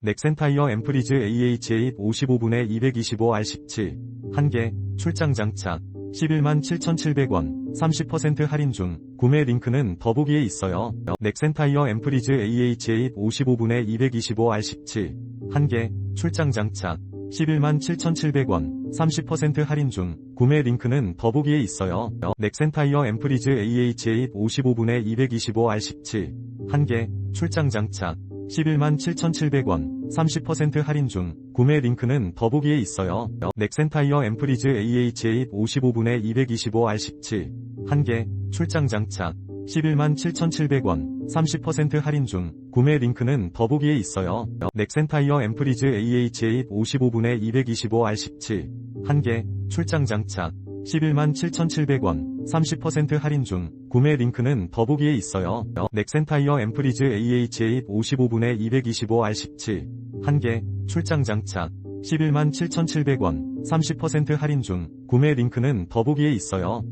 넥센타이어 앰프리즈 AHA 55분의 225R17 1개 출장 장착 11만 7,700원 30% 할인 중 구매 링크는 더보기에 있어요. 넥센타이어 앰프리즈 AHA 55분의 225R17 1개 출장 장착 11만 7,700원 30% 할인 중 구매 링크는 더보기에 있어요. 넥센타이어 앰프리즈 AHA 55분의 225R17 1개 출장 장착 11만 7,700원 30% 할인 중 구매 링크는 더보기에 있어요. 넥센타이어 앰프리즈 AHA 55분의 225R17 1개 출장 장착 11만 7,700원 30% 할인 중 구매 링크는 더보기에 있어요. 넥센타이어 앰프리즈 AHA 55분의 225R17 1개 출장 장착 11만 7,700원 30% 할인 중 구매 링크는 더보기에 있어요. 넥센타이어 앰프리즈 AHA 55분의 225R17 1개 출장 장착 11만 7,700원 30% 할인 중 구매 링크는 더보기에 있어요.